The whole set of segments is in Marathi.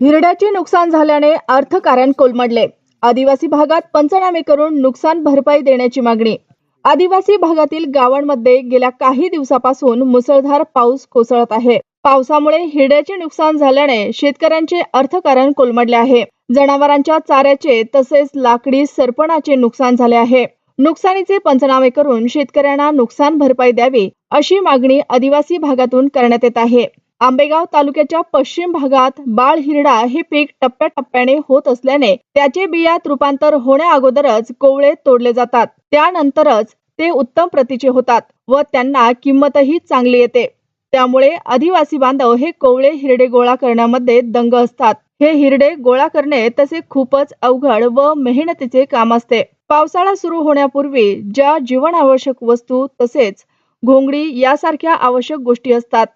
हिरड्याचे नुकसान झाल्याने अर्थकारण कोलमडले. आदिवासी भागात पंचनामे करून नुकसान भरपाई देण्याची मागणी. आदिवासी भागातील गावांमध्ये गेल्या काही दिवसापासून मुसळधार पाऊस कोसळत आहे. पावसामुळे हिरड्याचे नुकसान झाल्याने शेतकऱ्यांचे अर्थकारण कोलमडले आहे. जनावरांच्या चाऱ्याचे तसेच लाकडी सरपणाचे नुकसान झाले आहे. नुकसानीचे पंचनामे करून शेतकऱ्यांना नुकसान भरपाई द्यावी अशी मागणी आदिवासी भागातून करण्यात येत आहे. आंबेगाव तालुक्याच्या पश्चिम भागात बाळ हिरडा हे पीक टप्प्याटप्प्याने होत असल्याने त्याचे बियात रूपांतर होण्या अगोदरच कोवळे तोडले जातात. त्यानंतरच ते उत्तम प्रतीचे होतात व त्यांना किंमतही चांगली येते. त्यामुळे आदिवासी बांधव हे कोवळे हिरडे गोळा करण्यामध्ये दंग असतात. हे हिरडे गोळा करणे तसे खूपच अवघड व मेहनतीचे काम असते. पावसाळा सुरू होण्यापूर्वी ज्या जीवनावश्यक वस्तू तसेच घोंगडी यासारख्या आवश्यक गोष्टी असतात.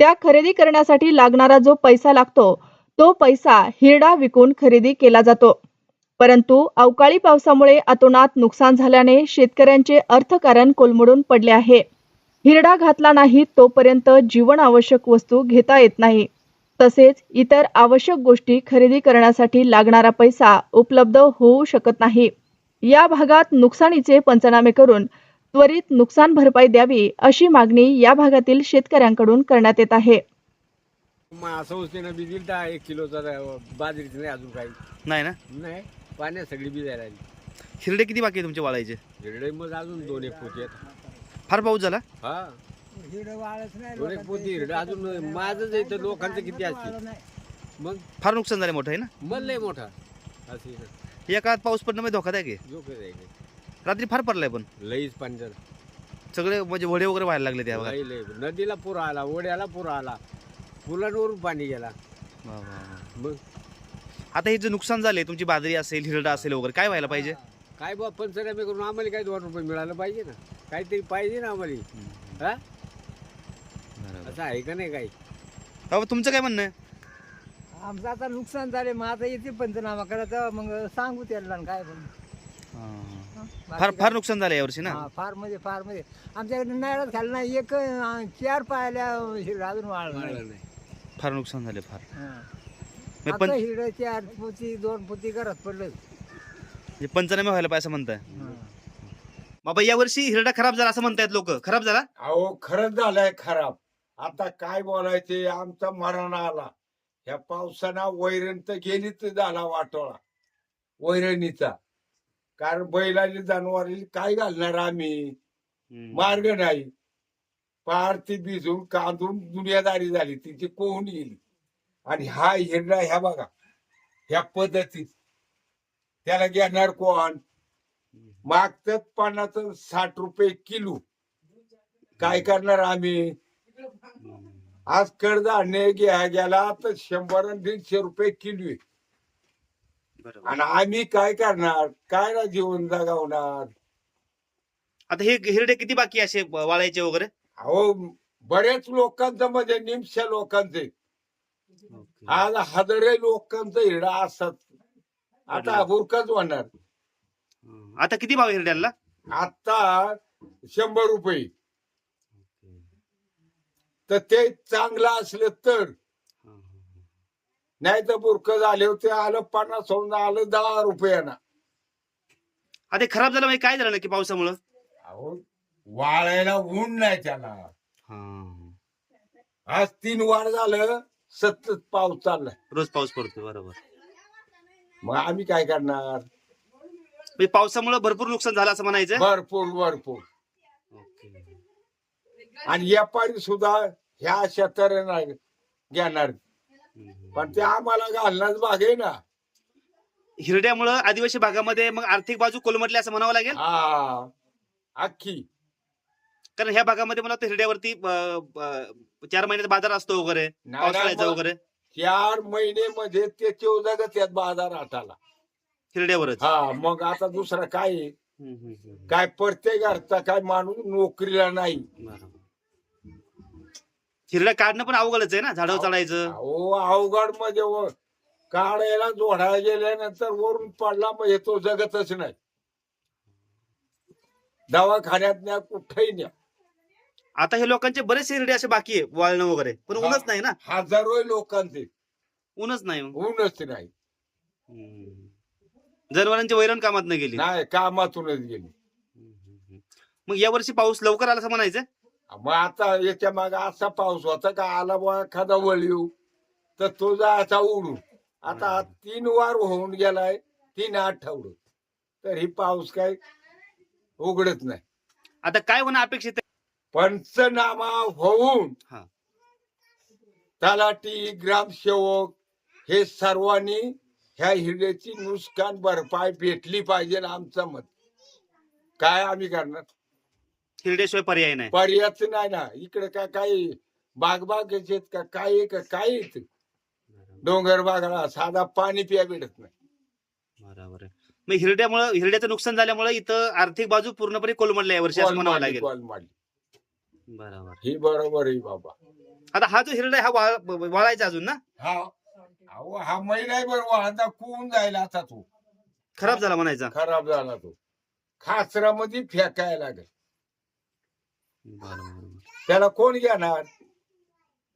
त्या खरेदी करण्यासाठी लागणारा जो पैसा लागतो तो पैसा हिरडा विकून खरेदी केला जातो. परंतु अवकाळी पावसामुळे अतोनात नुकसान झाल्याने शेतकऱ्यांचे अर्थकारण कोलमडून पडले आहे. हिरडा घातला नाही तोपर्यंत जीवन आवश्यक वस्तू घेता येत नाही. तसेच इतर आवश्यक गोष्टी खरेदी करण्यासाठी लागणारा पैसा उपलब्ध होऊ शकत नाही. या भागात नुकसानीचे पंचनामे करून त्वरित नुकसान भरपाई द्यावी अशी मागणी या भागातील शेतकऱ्यांकडून करण्यात येत आहे. मग संस्थेनं बी दिलं दहा एक किलोचा बाजरीचं नाही अजून काही. नाही ना? नाही पाण्यात सगळी बी जायला लागली. हिरडे किती बाकी आहे तुमचे वाळायचे? हिरडे मग अजून दोन एक पोती आहेत. फार पाऊस झाला? हा. दोन एक पोती हिरडे. अजून माझंच आहे तर लोकांचं किती असते मग? फार नुकसान झाले मोठं आहे ना? मग लय मोठा. असं ना. या काळात पाऊस पडणं म्हणजे धोकादायक आहे. जोक आहे. रात्री फार पडलाय पण. लईच पंचर. सगळे म्हणजे वडे वगैरे व्हायला लागले त्या भागात. लई लई. नदीला पूर आला ओढ्याला पूर आला. पुलांवरून पाणी गेला. वा, वा, वा. मग? आता हे जे नुकसान झाले तुमची बाजरी असेल हिरडा असेल वगैरे काय व्हायला पाहिजे? काय बा पंचनामे करून आम्हाला काही दोन रुपये मिळालं पाहिजे ना? काहीतरी पाहिजे ना आम्हाला. हा. असं आहे का नाही काही? बाबा तुमचं काय म्हणणं आहे? आमचं आता नुकसान झाले मग आता येते पंचनामा करायचं मग सांगू त्याला काय पण हा. फार फार नुकसान झालं यावर्षी ना? हा, फार म्हणजे फार म्हणजे. आमच्याकडे नारळ खाल्ला नाही. एक अं, चार पायल्या हिरडा अजून वाळला नाही. फार नुकसान झाले फार. हा. आता पण हिरडं चार पोती दोन पोती घरात पडलं. हे पंचनामे व्हायला पाहिजे असं म्हणताय. बाबा यावर्षी हिरडा खराब झाला असं म्हणतायत लोक. खराब झाला? अहो खरंच झालंय खराब. आता काय बोलायचे आमचा मरण आला. ह्या पावसानं वैरण तर गेलीच झाला वाटोळा. वैरणीचा. कारण बैलाची जनावरांनी काय घालणार आम्ही? मार्ग नाही. पार ती भिजून कांदून दुनियादारी झाली. तिची कोहून गेली. आणि हा हिरडा ह्या बघा. ह्या पद्धतीत. त्याला घेणार कोण? मागतात पन्नास अन् साठ रुपये किलो. काय करणार आम्ही? आज कडधान्य घ्या गेला तर शंभर दीडशे रुपये किलो आहे. आणि आम्ही काय करणार? काय ना जीवन जगावणार? आता हे हिरडे किती बाकी असे वाळायचे वगैरे? अहो बरेच लोकांचं म्हणजे निमशा लोकांचे. आज हजारे लोकांचं हिरडा असतात आता बुरकच होणार. आता किती भाव हिरड्याला? आता शंभर रुपये. तर ते चांगलं असलं तर नाही तर बुरक झाले होते आलं पन्नास होऊन आलं दहा रुपयाना. आता खराब झालं म्हणजे काय झालं नक्की पावसामुळं? अहो वाळायला ऊन नाही त्याला. आज तीन वार झालं सतत पाऊस चाललाय. रोज पाऊस पडतो बरोबर. मग आम्ही काय करणार? म्हणजे पावसामुळे भरपूर नुकसान झालं असं म्हणायचं? भरपूर भरपूर. आणि व्यापारी सुद्धा ह्या अशा तऱ्हेनं घेणार. पण ते आम्हाला घालण्याच भाग आहे ना. हिरड्यामुळं आदिवासी भागामध्ये मग आर्थिक बाजू कोलमटली असं म्हणावं लागेल? हा अख्खी कारण ह्या भागामध्ये मला वाटतं हिरड्यावरती अं, अं, चार महिन्यात बाजार असतो वगैरे पावसाळ्याचा मग वगैरे. चार महिने मध्ये ते चौदा त्यात बाजार आटाला. हिरड्यावरच? हा मग आता दुसरा काय आहे? काय प्रत्येक अर्थाचा काय माणूस नोकरीला नाही. बरोबर. हिरड्या काढणं पण अवघडच आहे ना झाडावर चढायचं. अहो अवघड म्हणजे व- काढायला जोडायला गेल्यानंतर वरून पडला म्हणजे तो जगतच नाही. दवाखान्यात न्या कुठेही न्या. आता हे लोकांचे बरेचसे हिरडे असे बाकी आहे वाळणं वगैरे पण ऊनच नाही ना? हजारो लोकांचे. ऊनच नाही मग. ऊनच नाही. हम्म. जनावरांची वैरण कामात नाही गेली. नाही कामातूनच गेली. मग यावर्षी पाऊस लवकर आला असं म्हणायचं मग आता याच्या मागे असा पाऊस होता का आला बुवा एखादा वळीव तर तो जायचा उडून. आता तीन वार होऊन गेलाय तीन आठवडे. तर ही पाऊस काय उघडत नाही. आता काय होणं अपेक्षित आहे? पंचनामा होऊन हा. तलाठी ग्रामसेवक हे सर्वांनी ह्या हिरड्याची नुकसान भरपाई भेटली पाहिजे आमचं मत. काय आम्ही करणार? हिरड्याशिवाय पर्याय नाही. पर्यायच नाही ना. इकडे काय काही बागबाग आहेत का? काय का? काय? डोंगर बागाला साधा पाणी प्या भेटत नाही. बरोबर आहे. मग हिरड्यामुळे हिरड्याचं नुकसान झाल्यामुळे इथं आर्थिक बाजू पूर्णपणे कोलमडल्या यावर्षी असं म्हणावं लागेल. बरोबर. ही बरोबर आहे बाबा. आता हा जो हिरडा हा वाळ- वाळायचा अजून ना? हा. अहो हा महिना आहे बरोबर आता कुऊन जायला आता तो? खराब झाला म्हणायचा. खराब झाला तो. खाचरामध्ये फेकायला लागेल. बरोबर त्याला कोण घेणार?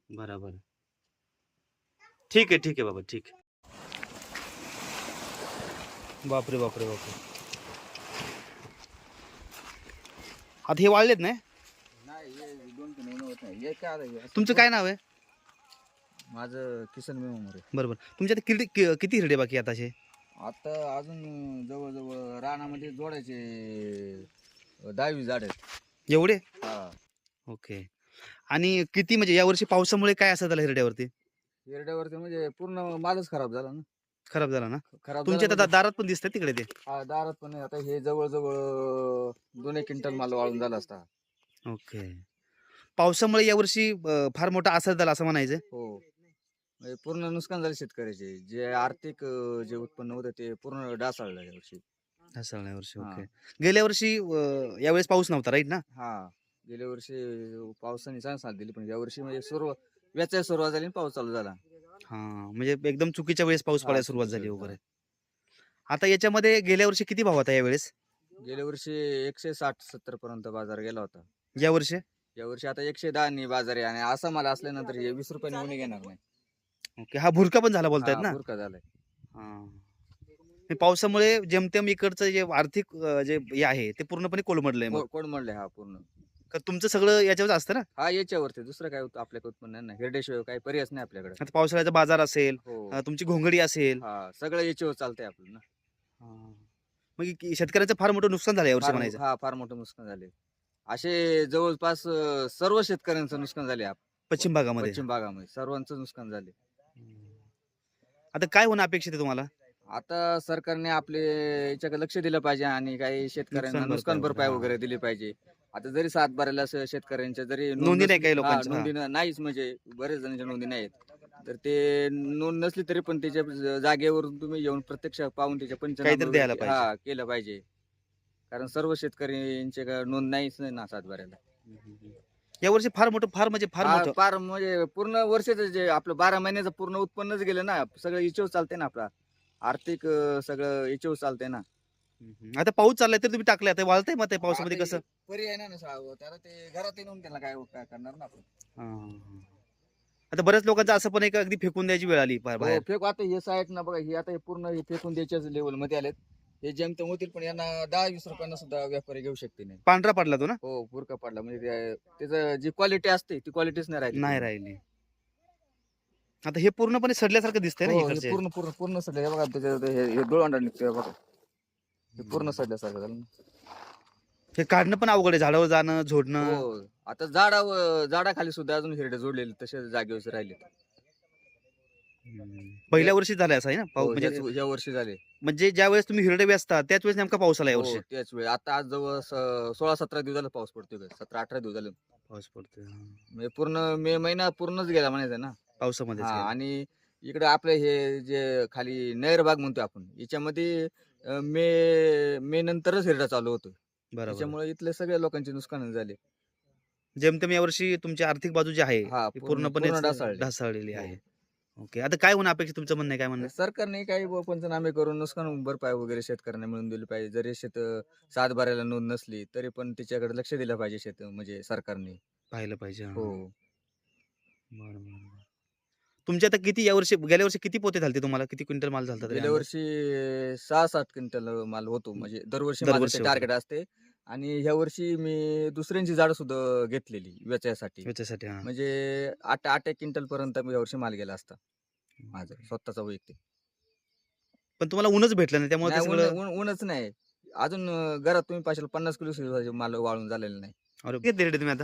बरोबर ठीक आहे ठीक आहे बाबा ठीक. आहे बापरे बापरे बापरे. आता हे वाळलेत नाही नाही हे दोन तीन महिने होत नाही. हे काय आता हे तुमचं काय नाव आहे? माझं किसन मेमोरे बरोबर तुमच्या आता किती कि- किती हिरडे बाकी आहेत असे? आता अजून जवळजवळ रानामध्ये जोडायचे दहावी झाड आहेत. एवढे? हा. ओके. आणि किती म्हणजे यावर्षी पावसामुळे काय असं त्याला हिरड्यावरती? हिरड्यावरती म्हणजे पूर्ण मालच खराब झाला ना. खराब झाला ना? खराब तुमच्या झाला आता दारात पण दिसतात तिकडे ते? म्हणजे- हा, दारात पण आहे. आता हे जवळजवळ अं, दोन एक क्विंटल माल वाळून झाला असता. ओके. पावसामुळे यावर्षी अं, फार मोठा असर झाला असं म्हणायचं हो. म्हणजे पूर्ण नुकसान झालं शेतकऱ्याचे. जे आर्थिक अं, जे उत्पन्न होतं ते पूर्ण डासाळलं यावर्षी हा. ओके. गेल्या वर्षी अं, यावेळेस पाऊस नव्हता राईट ना? हा. गेल्या वर्षी पावसाने चांगली साथ दिली पण यावर्षी म्हणजे सुरुवात व्याच्या सुरुवात झाली आणि पाऊस चालू झाला. हा म्हणजे एकदम चुकीच्या वेळेस पाऊस हा, पडायला सुरुवात चुकीच्या झाली वेळेस, वगैरे. आता याच्यामध्ये गेल्या वर्षी किती भाव होता यावेळेस? गेल्या वर्षी एकशे साठ सत्तर पर्यंत बाजार गेला होता. या वर्षी? या वर्षी आता एकशे दहा नी बाजार आहे आणि असा माल असल्यानंतर हे वीस रुपयाने घेणार नाही. ओके. हा भुरका पण झाला बोलतायत हा, ना? बुरका झालाय. हा. पावसामुळे जेमतेम इकडचं जे आर्थिक अं, जे हे आहे ते पूर्णपणे कोलमडलंय मग. को- कोण हा पूर्ण. का तुमचं सगळं याच्यावर असतं ना? हा याच्यावरती. दुसरं काय होतं आपल्याकडे उत्पन्न नाही. हिरडेशिवाय काही पर्यायच नाही आपल्याकडे. आता पावसाळ्याचा बाजार असेल हो. अं, तुमची घोंगडी असेल. हा सगळं याच्यावर चालतंय आपलं ना. मग इ- शेतकऱ्याचं फार मोठं नुकसान झालं यावर्षी फार म्हणायचं. हा फार मोठं नुकसान झाले असे जवळपास अं, सर्व शेतकऱ्यांचं नुकसान झाले आप- पश्चिम भागामध्ये. पश्चिम भागामध्ये. सर्वांचं नुकसान झाले आता काय होणं अपेक्षित आहे तुम्हाला? आता सरकारने आपले याच्याकडे लक्ष दिलं पाहिजे आणि काही शेतकऱ्यांना नुकसान नुकसान भरपाई भरपाई वगैरे, वगैरे दिली पाहिजे. आता जरी सात बाराला शेतकऱ्यांच्या जरी नोंद नाही काही लोकांच्या, हा. नोंदी न- नाहीच म्हणजे बरेच जणांच्या नोंदी नाहीत. तर ते नोंद नसली तरी पण त्याच्या ज- जागेवरून तुम्ही येऊन प्रत्यक्ष पाहून त्याच्या काहीतरी द्यायला वगैरे- पाहिजे. हा केलं पाहिजे. कारण सर्व शेतकऱ्यांचे का नोंद नाहीच नाही ना सात बाराला. यावर्षी फार मोठं फार म्हणजे फार हा, मोठं. फार म्हणजे पूर्ण वर्षाचं जे आपलं बारा महिन्याचं पूर्ण उत्पन्नच गेलं ना सगळं इचेव चालते ना आपला. आर्थिक अं, सगळं इचेव चालते ना. हम्म. आता पाऊस चाललाय तर तुम्ही टाकले आता वाळतंय मग ते पावसामध्ये आता कसं? हे पर्याय नाही ना साहेब. त्याला ते घरात येऊन त्याला काय काय करणार ना आपण? हा. आता बऱ्याच लोकांचं असं पण एक अगदी फेकून द्यायची वेळ आली बा- हो, फेक. आता हे साईड ना बघा हे आता हे पूर्ण हे फेकून द्यायच्याच लेवलमध्ये आलेत. हे जेमतेम होतील पण यांना दहा वीस रुपयांना सुद्धा व्यापारी घेऊ शकते नाही. पांढरा पडला तो ना? हो बुरका पडला. म्हणजे ते- त्याचं जी क्वालिटी असते ती क्वालिटीच नाही राहिली. नाही राहिली. आता हे पूर्णपणे सडल्यासारखं दिसतंय ना हो, हे इकडचे पूर्ण पूर्ण पूर्ण सडलं. हे बघा त्याच्यात हे हे डोळांडा निघतोय बघा. हे पूर्ण सडल्यासारखं झालं ना. हे काढणं पण अवघड आहे झाडावर जाणं झोडणं. हो आता झाडावर झाडाखाली सुद्धा अजून हिरडे जोडलेले तसे जागेवर राहिले. पहिल्या वर्षी झालं असं आहे ना? पाऊस हो, म्हणजे ह्या वर्षी झाले. म्हणजे ज्या वेळेस तुम्ही हिरडे व्यस्ता त्याच वेळेस नेमका पाऊस आला हो, यावर्षी त्याच वेळी. आता आज जवळ स- सोळा सतरा दिवस झालं पाऊस पडतोय. सतरा अठरा दिवस झाले. पाऊस पडतोय. म्हणजे पूर्ण मे महिना पूर्णच गेला म्हणायचं ना. पावसामध्ये हा आणि इकडे आपलं हे जे खाली नैर बाग म्हणतो आपण याच्यामध्ये अं, मे मे नंतरच हिरडा चालू होतो बरोबर त्याच्यामुळे इथले सगळ्या लोकांचे नुकसान झाले जेमतेम यावर्षी तुमची आर्थिक बाजू जी आहे हा ती पूर्ण- पूर्णपणे पूर्ण ढासळली. ढासळलेली हो. आहे ओके आता काय होणं अपेक्षित तुमचं म्हणणं आहे काय म्हणणं आहे? सरकारने काही ब- पंचनामे करून नुकसान भरपाई वगैरे शेतकऱ्यांना मिळून दिली पाहिजे जरी शेत सात बाराला नोंद नसली तरी पण त्याच्याकडे लक्ष दिलं पाहिजे शेत म्हणजे सरकारने पाहिलं पाहिजे हा. हो बरं, बरं, बरं. तुमच्या आता किती या वर्षी गेल्या वर्षी किती पोते झालते तुम्हाला? किती क्विंटल माल झालता तरी गेल्या अंदाजे? वर्षी सहा सात क्विंटल माल होतो. म्हणजे दरवर्षी दरवर्षी. टार्गेट असते. आणि ह्या वर्षी मी दुसऱ्यांची झाडं सुद्धा घेतलेली वेचायसाठी. याच्यासाठी हा. म्हणजे आठ आठ एक क्विंटल पर्यंत मी यावर्षी माल गेला असता. माझा स्वतःचा वैयक्तिक. पण तुम्हाला ऊनच भेटलं नाही त्यामुळे ते नाही, सगळं ऊन- ऊन- ऊनच नाही. अजून अं, घरात तुम्ही पाशाल पन्नास किलो सुद्धा माल वाळून झालेला नाही. अरे किती रेट तुम्ही आता?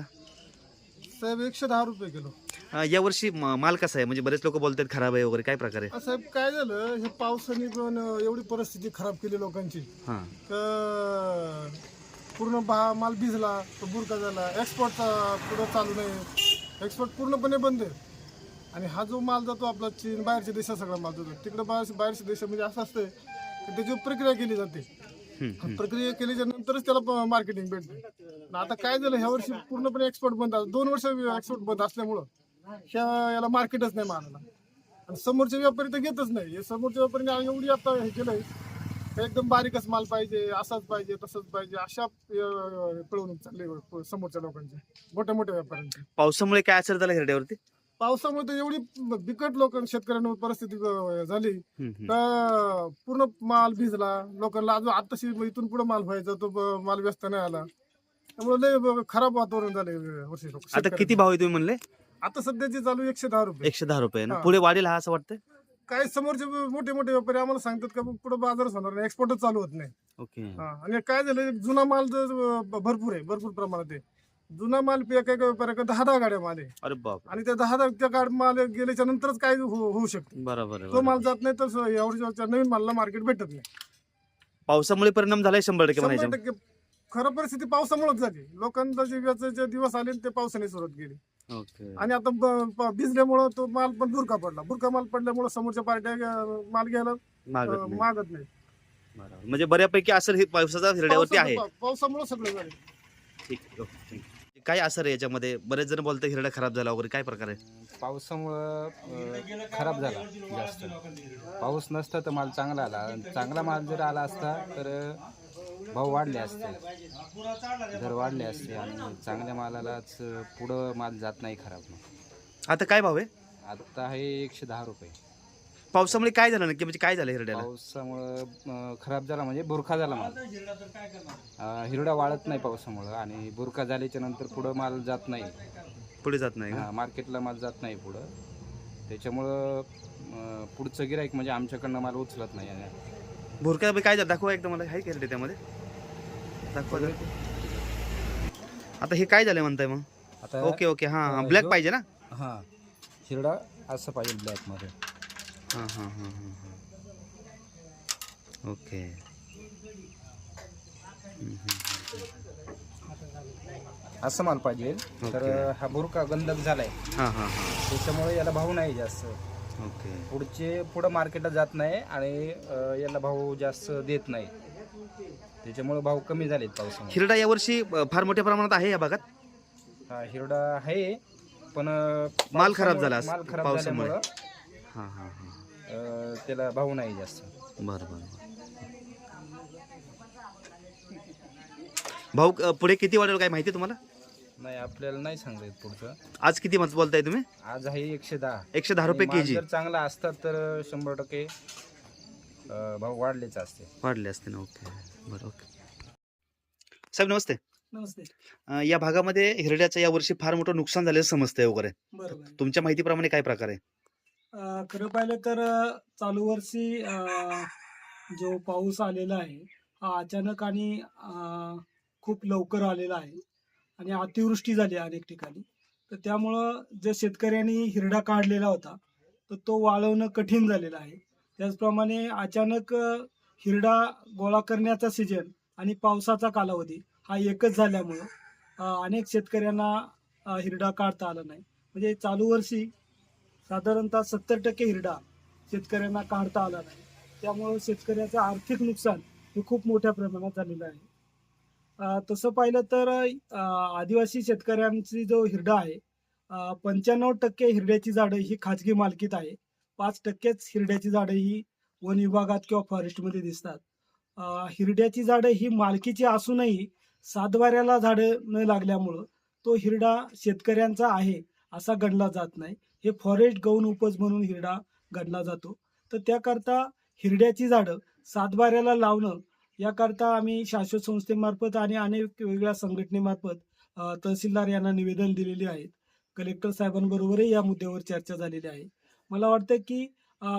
साहेब एकशे दहा रुपये किलो. अं, यावर्षी म- माल कसा आहे? म्हणजे बरेच लोक बोलतात खराब आहे वगैरे काय प्रकार आहे? साहेब काय झालं हे पावसाने पण अं, एवढी परिस्थिती खराब केली लोकांची. हा. तर पूर्ण बा माल भिजला तो बुरका झाला. एक्सपोर्टचा पुढं चालू नाही. एक्सपोर्ट पूर्णपणे बंद आहे. आणि हा जो माल जातो आपला चीन बाहेरच्या देशात सगळा माल जातो. तिकडे बाहेर बाहेरच्या देशामध्ये असं असतं की त्याची प्रक्रिया केली जाते. प्रक्रिया केल्याच्या नंतरच त्याला मार्केटिंग भेटते आता काय झालं ह्या वर्षी पूर्णपणे एक्सपोर्ट बंद. दोन वर्ष एक्सपोर्ट बंद असल्यामुळं ह्या याला मार्केटच नाही मालाला आणि समोरचे व्यापारी तर घेतच नाही. हे समोरच्या व्यापारीने एवढी आता हे केलंय एकदम बारीकच माल पाहिजे असाच पाहिजे तसंच पाहिजे अशा पिळवणूक चालली समोरच्या लोकांची मोठ्या मोठ्या व्यापाऱ्यांची पावसामुळे काय असर झाला हिरड्यावरती? पावसामुळे तर एवढी बिकट लोक शेतकऱ्यांवर परिस्थिती अं, झाली. का पूर्ण माल भिजला. लोकांना अजून आताशी इथून पुढे माल व्हायचा तो ब- माल व्यस्त नाही आला. त्यामुळे लय ब- खराब वातावरण झाले वर्षी लोक आता किती भाव आहे तुम्ही म्हणले? आता सध्याची चालू एकशे दहा रुपये. एकशे दहा रुपये ना? हा. पुढे वाढेल हा असं वाटतंय? काय समोरचे मोठे मोठे व्यापारी आम्हाला सांगतात का पुढे बाजारच होणार नाही एक्सपोर्टच चालू होत नाही. ओके. हा, आणि काय झालं जुना माल जर ब- भरपूर आहे भरपूर प्रमाणात आहे. जुना माल एका एका व्यापाऱ्याकडे दहा दहा गाड्या माल आहे. अरे बाप आणि त्या दहा दहा त्या गाड माल गेल्याच्या नंतरच काय हो- होऊ शकतं बरोबर आहे, तो माल. जात नाही तर यावर्षी नवीन मालला मार्केट भेटत नाही. पावसामुळे परिणाम झालाय शंभर टक्के शंभर म्हणायचं. टक्के. खरं परिस्थिती पावसामुळेच झाली. लोकांचा जे दिवस आले ते पावसाने सुरुवात केली. ओके. आणि आता ब- भिजल्यामुळं तो माल पण बुरका पडला. बुरका माल पडल्यामुळे समोरच्या पार्ट्या अं, माल घ्यायला मागत नाही. मागत नाही. बरोबर. म्हणजे बऱ्यापैकी असर हे पावसाचा हिरड्यावरती आहे. पावसामुळे सगळं झालं. ठीक आहे, ओके, आहे. काय असर आहे याच्यामध्ये? बरेच जण बोलतात हिरडा खराब झाला वगैरे. काय प्रकार आहे? पावसामुळं अ, खराब झाला जास्त. पाऊस नसता तर माल चांगला आला. आणि चांगला माल जर आला असता तर भाव वाढले असते. दर वाढले असते आणि चांगल्या मालालाच पुढं माल जात नाही खराब. मग आता काय भाव आहे? आता आहे एकशे दहा रुपये. पावसामुळे काय झालं नक्की? म्हणजे काय झालं हिरड्याला? पावसामुळं अ, खराब झाला म्हणजे बुरखा झाला माल. अ, हिरडा वाळत नाही पावसामुळं आणि बुरखा झाल्याच्यानंतर पुढं माल जात नाही. पुढे जात नाही का? हा मार्केटला माल जात नाही पुढं. त्याच्यामुळं अं, पुढचं गिराईक म्हणजे आमच्याकडनं माल उचलत नाही. आणि बाई काय झालं? दाखवा एकदा मला. आहे का त्यामध्ये? दाखवा जरा. आता हे काय झालं म्हणताय मग? आता ओके ओके हा अं, ब्लॅक पाहिजे ना? हां. हिरडा असं पाहिजे ब्लॅकमध्ये हां हां हां हां हां ओके. असं माल पाहिजे. तर. हा बुरका गंधक झालाय. हां हां हां. त्याच्यामुळे याला भाव नाही जास्त. ओके. पुढचे पुढं मार्केटला जात नाही आणि अं, याला भाव जास्त देत नाही. त्याच्यामुळे भाव कमी झालेत पावसामुळे. हिरडा यावर्षी अ, फार मोठ्या प्रमाणात आहे या भागात? हा हिरडा आहे पण अं, माल खराब झाला माल खराब पावसामुळे. झाल्यामुळं. हां हां हां. अं, त्याला भाव नाही जास्त. बरं बरं भाऊ अ, पुढे किती वाढेल काय माहिती आहे तुम्हाला? नाही आपल्याला नाही सांगता येत पुढचं. आज किती मत बोलताय तुम्ही? आज आहे एकशे दहा. एकशे दहा रुपये आणि के जी माल जर चांगला असतात तर शंभर टक्के अं, भाव वाढलेच असते. वाढले असते ना ओके. बरं ओके. साहेब नमस्ते. नमस्ते. अ, या भागामध्ये हिरड्याचं यावर्षी फार मोठं नुकसान झालेलं समजतंय वगैरे. बरोबर. तुमच्या माहितीप्रमाणे काय प्रकार आहे? खरं पाहिलं तर चालू वर्षी जो पाऊस आलेला आहे हा अचानक आणि खूप लवकर आलेला आहे आणि अतिवृष्टी झाली अनेक ठिकाणी. तर त्यामुळं जे शेतकऱ्यांनी हिरडा काढलेला होता तर तो वाळवणं कठीण झालेलं आहे. त्याचप्रमाणे अचानक हिरडा गोळा करण्याचा सीजन आणि पावसाचा कालावधी हा एकच झाल्यामुळं अनेक शेतकऱ्यांना हिरडा काढता आला नाही. म्हणजे चालू वर्षी साधारणतः सत्तर टक्के हिरडा शेतकऱ्यांना काढता आला नाही. त्यामुळं शेतकऱ्याचं आर्थिक नुकसान हे खूप मोठ्या प्रमाणात झालेलं आहे. तसं पाहिलं तर आदिवासी शेतकऱ्यांची जो हिरडा आहे पंच्याण्णव टक्के हिरड्याची झाडं ही खाजगी मालकीत आहे. पाच टक्केच हिरड्याची झाडं ही वन विभागात किंवा फॉरेस्टमध्ये दिसतात. हिरड्याची झाडं ही मालकीची असूनही सातबाऱ्याला झाडं न लागल्यामुळं तो हिरडा शेतकऱ्यांचा आहे असा गणला जात नाही. हे फॉरेस्ट गौण उपज म्हणून हिरडा गणला जातो. तर त्याकरता हिरड्याची झाडं सातबाऱ्याला लावणं याकरता आम्ही शाश्वत संस्थेमार्फत आणि अनेक वेगवेगळ्या संघटनेमार्फत तहसीलदार यांना निवेदन दिलेले आहेत. कलेक्टर साहेबांबरोबरही या मुद्द्यावर चर्चा झालेली आहे. मला वाटतं की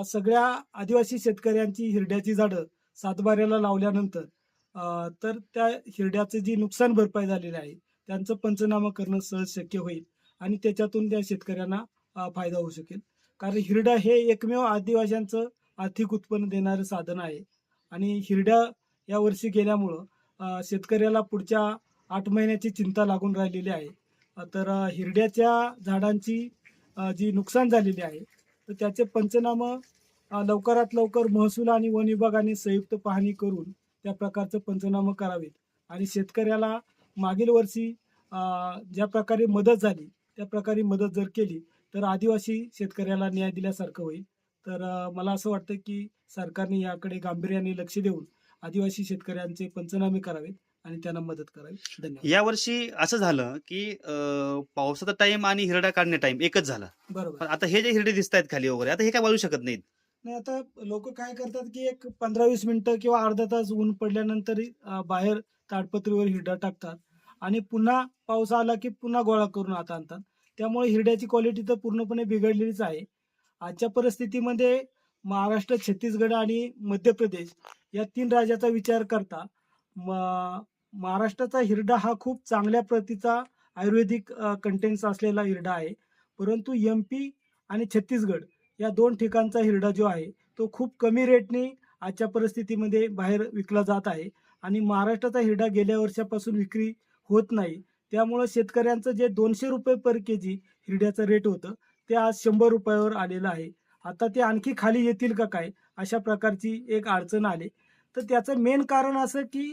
सगळ्या आदिवासी शेतकऱ्यांची हिरड्याची झाडं सातबाऱ्याला लावल्यानंतर तर त्या हिरड्याचं जी नुकसान भरपाई झालेली आहे त्यांचं पंचनामा करणं सहज शक्य होईल आणि त्याच्यातून त्या शेतकऱ्यांना फायदा होऊ शकेल. कारण हिरडा हे एकमेव आदिवासींचं आर्थिक उत्पन्न देणारं साधन आहे. आणि हिरड्या या वर्षी गेल्यामुळं शेतकऱ्याला पुढच्या आठ महिन्याची चिंता लागून राहिलेली आहे. तर हिरड्याच्या झाडांची जी नुकसान झालेली आहे तर त्याचे पंचनामं लवकरात लवकर महसूल आणि वन विभागाने संयुक्त पाहणी करून त्या प्रकारचं पंचनामं करावेत. आणि शेतकऱ्याला मागील वर्षी ज्या प्रकारे मदत झाली त्या प्रकारे मदत जर केली तर आदिवासी शेतकऱ्याला न्याय दिल्यासारखं होईल. तर मला असं वाटतं की सरकारने याकडे गांभीर्याने लक्ष देऊन आदिवासी शेतकऱ्यांचे पंचनामे करावेत आणि त्यांना मदत करावी. धन्यवाद. यावर्षी असं झालं की पावसाचा टाइम आणि हिरडा काढण्या टाइम एकच झाला. बरोबर. आता हे जे हिरडे दिसत आहेत खाली वगैरे आता हे काय वाळू शकत नाहीत? नाही आता लोक काय करतात की एक पंधरा वीस मिनिटं किंवा अर्धा तास ऊन पडल्यानंतर बाहेर ताडपत्रीवर हिरडा टाकतात आणि पुन्हा पाऊस आला की पुन्हा गोळा करून आता आणतात. त्यामुळे हिरड्याची क्वालिटी तर पूर्णपणे बिघडलेलीच आहे. आजच्या परिस्थितीमध्ये महाराष्ट्र छत्तीसगड आणि मध्य प्रदेश या तीन राज्याचा विचार करता म- महाराष्ट्राचा हिरडा हा खूप चांगल्या प्रतीचा आयुर्वेदिक कंटेंट्स असलेला हिरडा आहे. परंतु एम पी आणि छत्तीसगड या दोन ठिकाणचा हिरडा जो आहे तो खूप कमी रेटने आजच्या परिस्थितीमध्ये बाहेर विकला जात आहे. आणि महाराष्ट्राचा हिरडा गेल्या वर्षापासून विक्री होत नाही. त्यामुळं शेतकऱ्यांचं जे दोनशे रुपये पर के जी हिरड्याचं रेट होतं ते आज शंभर रुपयावर आलेलं आहे. आता ते आणखी खाली येतील का काय? अशा प्रकारची एक अडचण आली. तर त्याचं मेन कारण असं की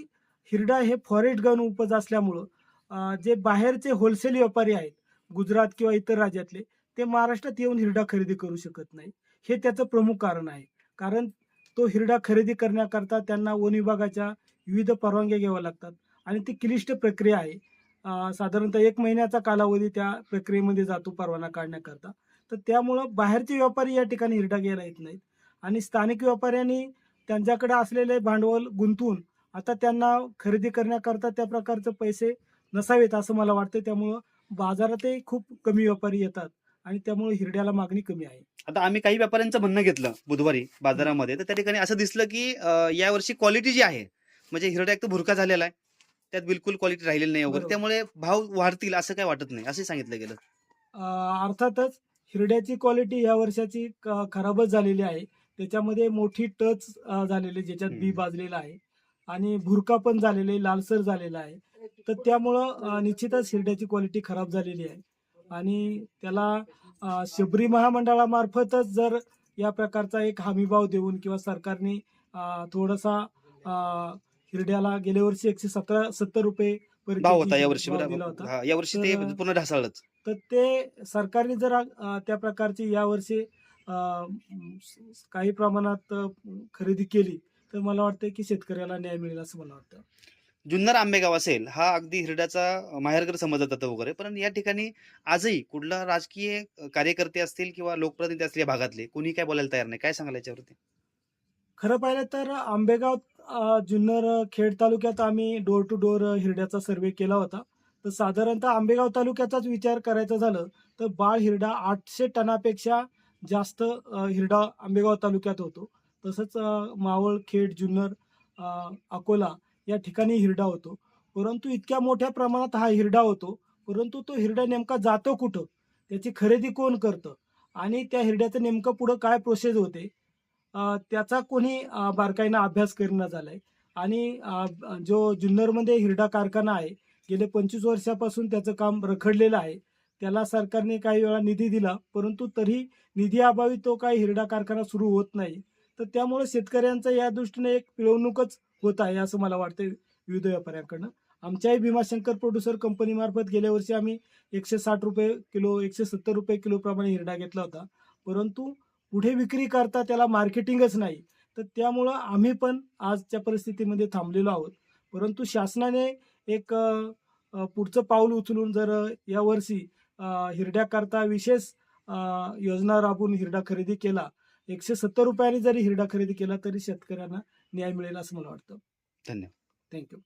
हिरडा हे फॉरेस्ट गन उपज असल्यामुळं जे बाहेरचे होलसेल व्यापारी आहेत गुजरात किंवा इतर राज्यातले ते महाराष्ट्रात येऊन हिरडा खरेदी करू शकत नाही. हे त्याचं प्रमुख कारण आहे. कारण तो हिरडा खरेदी करण्याकरता त्यांना वन विभागाच्या विविध परवानग्या घ्याव्या लागतात आणि ती क्लिष्ट प्रक्रिया आहे. साधारणतः एक महिन्याचा कालावधी त्या प्रक्रियेमध्ये जातो परवाना काढण्याकरता. तर त्यामुळं बाहेरचे व्यापारी या ठिकाणी हिरडा घ्यायला येत नाहीत. आणि स्थानिक व्यापाऱ्यांनी त्यांच्याकडे असलेले भांडवल गुंतवून आता त्यांना खरेदी करण्याकरता त्या प्रकारचे पैसे नसावेत असं मला वाटतं त्यामुळं बाजारातही खूप कमी व्यापारी येतात आणि त्यामुळे हिरड्याला मागणी कमी आहे. आता आम्ही काही व्यापाऱ्यांचं म्हणणं घेतलं बुधवारी बाजारामध्ये. तर त्या ठिकाणी असं दिसलं की यावर्षी क्वालिटी जी आहे म्हणजे हिरड्या एक तर भुरका झालेला आहे. त्यात बिलकुल क्वालिटी राहिलेली नाही वगैरे. बरोबर. त्यामुळे भाव वाढतील असं काय वाटत नाही असं सांगितलं गेलं. अं, अर्थातच हिरड्याची क्वालिटी या वर्षाची क- खराबच झालेली आहे. त्याच्यामध्ये मोठी टच अं, झालेली ज्याच्यात बी हम्म. बाजलेला आहे. आणि भुरका पण झालेला आहे लालसर झालेला आहे. तर त्यामुळं अं, निश्चितच हिरड्याची क्वालिटी खराब झालेली आहे. आणि त्याला अं, शबरी महामंडळामार्फतच जर या प्रकारचा एक हमीभाव देऊन किंवा सरकारने अं, थोडासा अं, हिरड्याला गेल्या वर्षी एकशे सतरा सत्तर रुपये per भाव kg होता यावर्षी भाव बरोबर. दिला होता. हा, यावर्षी ते तर- पूर्ण ढासळलंच. तर ते सरकारने जर त्या प्रकारची यावर्षी अ, म, स- काही प्रमाणात अ, खरेदी केली तर मला वाटतं की शेतकऱ्याला न्याय मिळेल असं मला वाटतं. जुन्नर आंबेगाव असेल हा अगदी हिरड्याचा माहेरघर समजला जातं वगैरे. पण या ठिकाणी आजही कुठला राजकीय कार्यकर्ते असतील किंवा लोकप्रतिनिधी असतील या भागातले कोणी काय बोलायला तयार नाही? काय सांगायला याच्यावरती? खरं पाहिलं तर आंबेगाव जुन्नर खेड तालुक्यात आम्ही डोर टू डोर हिरड्याचा सर्वे केला होता. तर साधारणतः आंबेगाव तालुक्याचाच विचार करायचा झालं तर बाळ हिरडा आठशे टनापेक्षा जास्त हिरडा आंबेगाव तालुक्यात होतो. तसंच मावळ खेड जुन्नर अकोला या ठिकाणी हिरडा होतो. परंतु इतक्या मोठ्या प्रमाणात हा हिरडा होतो परंतु तो हिरडा नेमका जातो कुठं? त्याची खरेदी कोण करतं? आणि त्या हिरड्याचं नेमकं पुढं काय प्रोसेस होते? त्याचा कोणी बारकाईनं अभ्यास करणं झालाय. आणि जो जुन्नरमध्ये हिरडा कारखाना आहे गेले पंचवीस वर्षापासून त्याचं काम रखडलेलं आहे. त्याला सरकारने काही वेळा निधी दिला परंतु तरी निधी अभावी तो काही हिरडा कारखाना सुरू होत नाही. तर त्यामुळे शेतकऱ्यांचा या दृष्टीने एक पिळवणूकच होत आहे असं मला वाटतं विविध व्यापाऱ्यांकडनं. आमच्याही भीमाशंकर प्रोड्युसर कंपनीमार्फत गेल्या वर्षी आम्ही एकशे साठ रुपये किलो एकशे सत्तर रुपये किलोप्रमाणे हिरडा घेतला होता. परंतु पुढे विक्री करता त्याला मार्केटिंगच नाही. तर त्यामुळं आम्ही पण आजच्या परिस्थितीमध्ये थांबलेलो आहोत. परंतु शासनाने एक पुढचं पाऊल उचलून जर यावर्षी हिरड्याकरता विशेष योजना राबवून हिरडा खरेदी केला एकशे सत्तर रुपयांनी जरी हिरडा खरेदी केला तरी शेतकऱ्यांना न्याय मिळेल असं मला वाटतं. धन्यवाद. थँक्यू